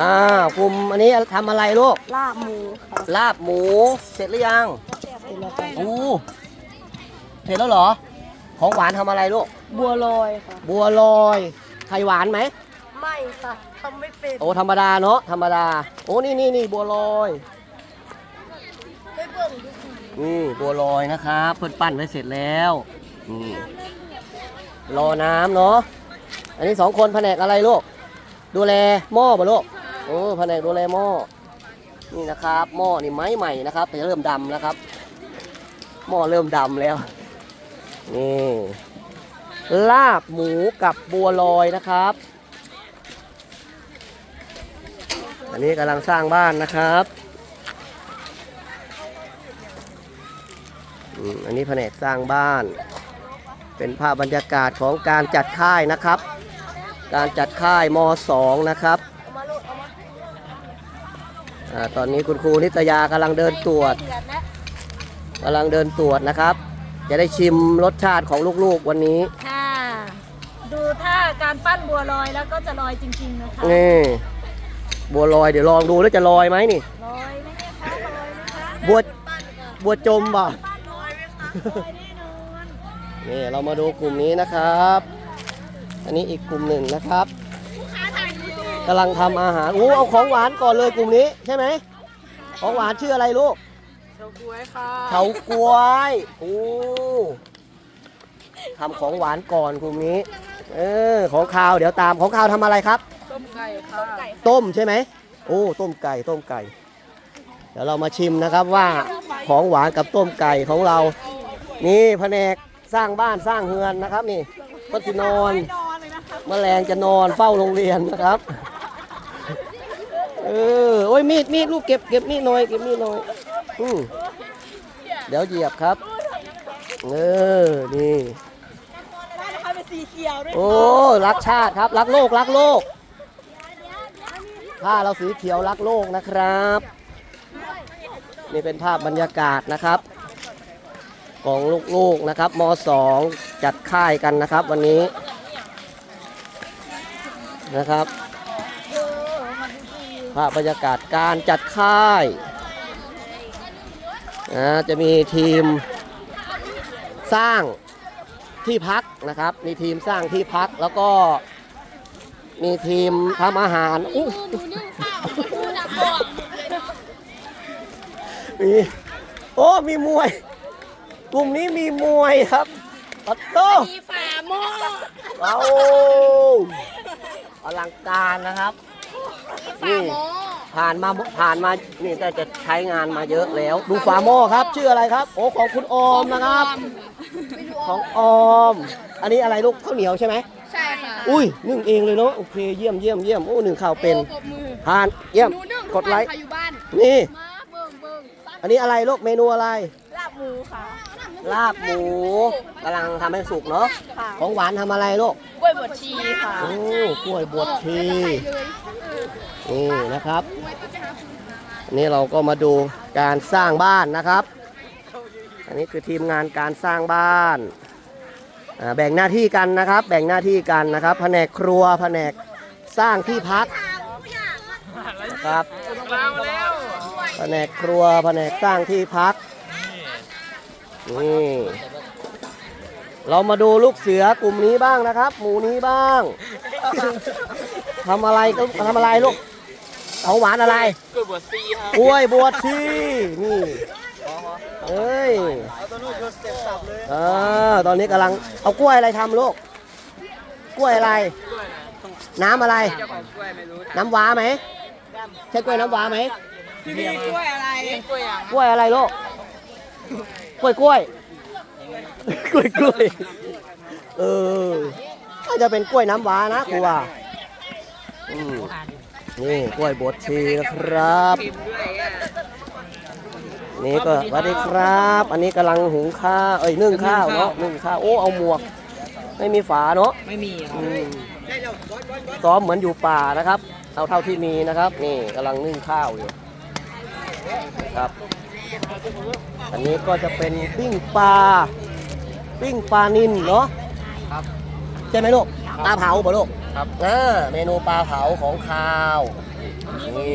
อ่ากลุ่มอันนี้ทำอะไรลูก ลาบหมูครับลาบหมู เสร็จหรือยังเสร็จแล้วครับโอ้เสร็จแล้วเหรอ ของหวานทำอะไรลูก บัวลอยค่ะ บัวลอยไข่หวานไหม ไม่ค่ะทำไม่เป็นโอ้ธรรมดาเนาะธรรมดา โอ้นี่นี่นี่บัวลอยไม่เบิ่งดูนี่บัวลอยนะครับเพิ่นปั้นไว้เสร็จแล้วนี่รอน้ำเนาะอันนี้สองคนแผนกอะไรลูกดูแลหม้อบ่ลูก โอ้แผนกดูแลหม้อนี่นะครับ หม้อนี่ไม้ใหม่นะครับ แต่เริ่มดำนะครับ หม้อเริ่มดำแล้วนี่ลาบหมูกับบัวลอยนะครับ อันนี้กำลังสร้างบ้านนะครับอันนี้แผนกสร้างบ้าน เป็นภาพบรรยากาศของการจัดค่ายนะครับ การจัดค่ายม .2 นะครับ เอามาลูกเอามา อาตอนนี้คุณครูนิตยากำลังเดินตรวจเดือดแล้วกำลังเดินตรวจนะครับ จะได้ชิมรสชาติของลูกๆวันนี้ค่ะ ดูท่าการปั้นบัวลอยแล้วก็จะลอยจริงๆนะคะนี่บัวลอยเดี๋ยวลองดูแล้วจะลอยไหมนี่ ลอยไหมเนี่ยคะลอยไหมคะบัวบัวจมบ่ลอยไหมคะลอยแน่นอนนี่เรามาดูกลุ่มนี้นะครับ อันนี้อีกกลุ่มหนึ่งนะครับ กำลังทำอาหารอู้เอาของหวานก่อนเลยกลุ่มนี้ใช่ไหมของหวานชื่ออะไรลูกเฉาก๊วยค่ะเฉาก๊วยโอ้ทำของหวานก่อนกลุ่มนี้ เออของข้าวเดี๋ยวตามของข้าวทำอะไรครับ ต้มไก่ค่ะต้มใช่ไหมโอ้ต้มไก่ต้มไก่ เดี๋ยวเรามาชิมนะครับว่าของหวานกับต้มไก่ของเรา นี่แผนกสร้างบ้านสร้างเฮือนนะครับ นี่ก็จะนอนแมลงจะนอนเฝ้าโรงเรียนนะครับ เออ โอ้ยมีดมีดลูกเก็บเก็บมีดหน่อยเก็บมีดหน่อยอืมเดี๋ยวเหยียบครับ เออ นี่นะคะเป็นสีเขียวด้วยโอ้รักชาติครับ รักโลก รักโลก ผ้าเราสีเขียวรักโลกนะครับ นี่เป็นภาพบรรยากาศนะครับ ของลูกๆนะครับม .2 จัดค่ายกันนะครับ วันนี้นะครับภาพบรรยากาศการจัดค่ายนะจะมีทีมสร้างที่พักนะครับ มีทีมสร้างที่พักแล้วก็มีทีมทำอาหารอู้มีโอ้มีมวย กลุ่มนี้มีมวยครับปัตโต้มีฝาหม้อเอาอลังการนะครับ นี่ผ่านมาผ่านมานี่ก็จะใช้งานมาเยอะแล้ว ดูฝาหม้อครับ ชื่ออะไรครับ โอ้ของคุณออมนะครับ ของออม อันนี้อะไรลูกข้าวเหนียวใช่ไหมใช่ค่ะอุ้ยนึ่งเองเลยเนาะโอเคเยี่ยมเยี่ยมเยี่ยมโอ้หนึ่งข้าวเป็นปรบมือผ่านเยี่ยมหนูนึ่งกดไลค์ใครอยู่บ้านนี่มาเบิ่งเบิ่งอันนี้อะไรลูกเมนูอะไรลาบหมูค่ะ ลาบหมูกำลังทำให้สุกเนาะค่ะของหวานทำอะไรลูกกล้วยบดชีค่ะ โอ้กล้วยบวชชีนี่นะครับอันนี้เราก็มาดูการสร้างบ้านนะครับ อันนี้คือทีมงานการสร้างบ้านอ่าแบ่งหน้าที่กันนะครับ แบ่งหน้าที่กันนะครับ แผนกครัวแผนกสร้างที่พักนะครับ แผนกครัวแผนกสร้างที่พัก นี่เรามาดูลูกเสือกลุ่มนี้บ้างนะครับ หมู่นี้บ้างทำอะไรก็ทำอะไรลูกเอาหวานอะไรกล้วยบดชีครับกล้วยบวชชีนี่เอ้ยเออตอนนี้กำลังเอากล้วยอะไรทำลูกกล้วยอะไร น้ำอะไรเจ้าของกล้วยไม่รู้น้ำว้าไหมใช่กล้วยน้ำว้าไหมพี่มีกล้วยอะไรกล้วยอะกล้วยอะไรลูก กล้วยกล้วยกล้วยกล้วยเออน่าจะเป็นกล้วยน้ำว้านะครูว่าอืมนี่กล้วยบดชีนะครับพิมพ์ด้วยอะนี่ก็สวัสดีครับ อันนี้กำลังหุงข้าวเอ้ยนึ่งข้าวเนาะนึ่งข้าวโอ้เอาหมวก ไม่มีฝาเนาะไม่มีครับอืมซ้อมเหมือนอยู่ป่านะครับเอาเท่าที่มีนะครับ นี่กำลังนึ่งข้าวอยู่ครับ อันนี้ก็จะเป็นปิ้งปลาปิ้งปลานินเนาะครับใช่ไหมลูกปลาเผาเปล่าลูกคครับอ่าเมนูปลาเผาของคาวนี่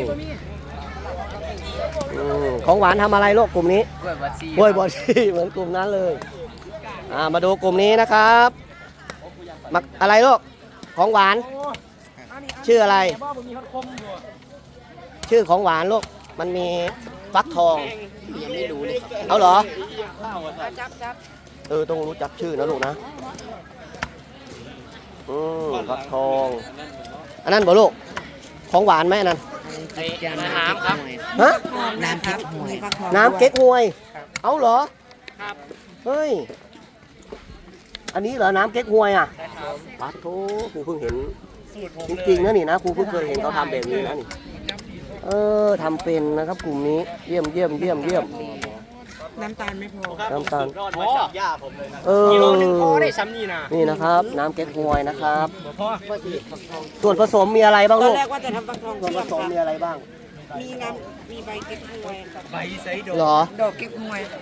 อืมของหวานทำอะไรลูกกลุ่มนี้กล้วยบวชซีบวยบอชีเหมือนกลุ่มนั้นเลยอ่ามาดูกลุ่มนี้นะครับมักอะไรลูกของหวาน ชื่ออะไร ชื่อของหวานลูกมันมี ฟักทอง ยังไม่รู้เลยครับเอาเหรอ จับจับเออต้องรู้จักชื่อนะลูกนะอืมฟักทอง อันนั้นบ่ลูก ของหวานไหมอันนั้น ไอ้น้ำครับ ฮะ น้ำครับหวยน้ำเก๊กฮวย เอาเหรอ ครับ เฮ้ย อันนี้เหรอ น้ำเก๊กฮวยอะปัดโถครูเพิ่งเห็น จริงๆนะนี่นะครูเพิ่งเคยเห็นเขาทำแบบนี้นะนี่ เออทำเป็นนะครับกลุ่มนี้เยี่ยมเยี่ยมเยี่ยมเยี่ยมน้ำตาลไม่พอน้ำตาลรอดมาจากย่าผมเลยนะเออกิโลนึงพอได้ซ้ำนี่นะนี่นะครับ น้ำเก๊กฮวยนะครับพ่อส่วนผสมมีอะไรบ้างตอลูนกแรกว่าจะทำฟักทองส่วนผเชื่อมสมค่ะมีอะไรบ้าง มีน้ำมีใบเก๊กฮวยค่ะใบไซโดเหรอดอกเก๊กฮวยค่ะ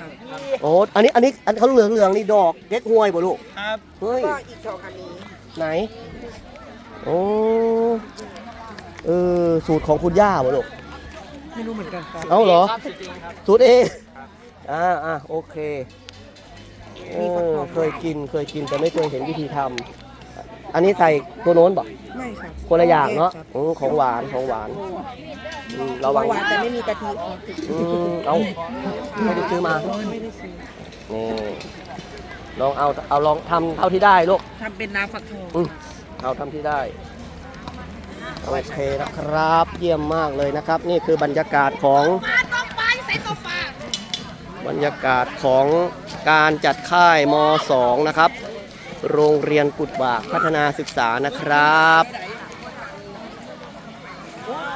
โอ้อันนี้อันนี้อันเขาเหลืองเหลืองๆนี่ดอกเก๊กฮวยบ่ลูกครับเฮ้ยก็อีกสองอันนี้ไหนโอ้ เออสูตรของคุณย่าบ่ลูกไม่รู้เหมือนกันค่ะเอาเหรอ ครับสุดจริงครับ สูตรเองอ่าอ่าโอเคเออเคยกินเคยกินแต่ไม่เคยเห็นวิธีทำอันนี้ใส่ตัวโน้นบอกไม่ค่ะคนละอย่างเนาะครับอืมของหวานของหวานอืมระวังหวานแต่ไม่มีกะทิค่ะอืมเอาไม่ได้ซื้อมา ไม่ได้ซื้อนี่ลองเอาเอาลองทำเท่าที่ได้ลูกทำเป็นน้ำฟักทองอืมเอาทำที่ได้ โอเคนะครับ เยี่ยมมากเลยนะครับ นี่คือบรรยากาศของบรรยากาศของการจัดค่ายม .2 นะครับ โรงเรียนกุดบากพัฒนาศึกษานะครับ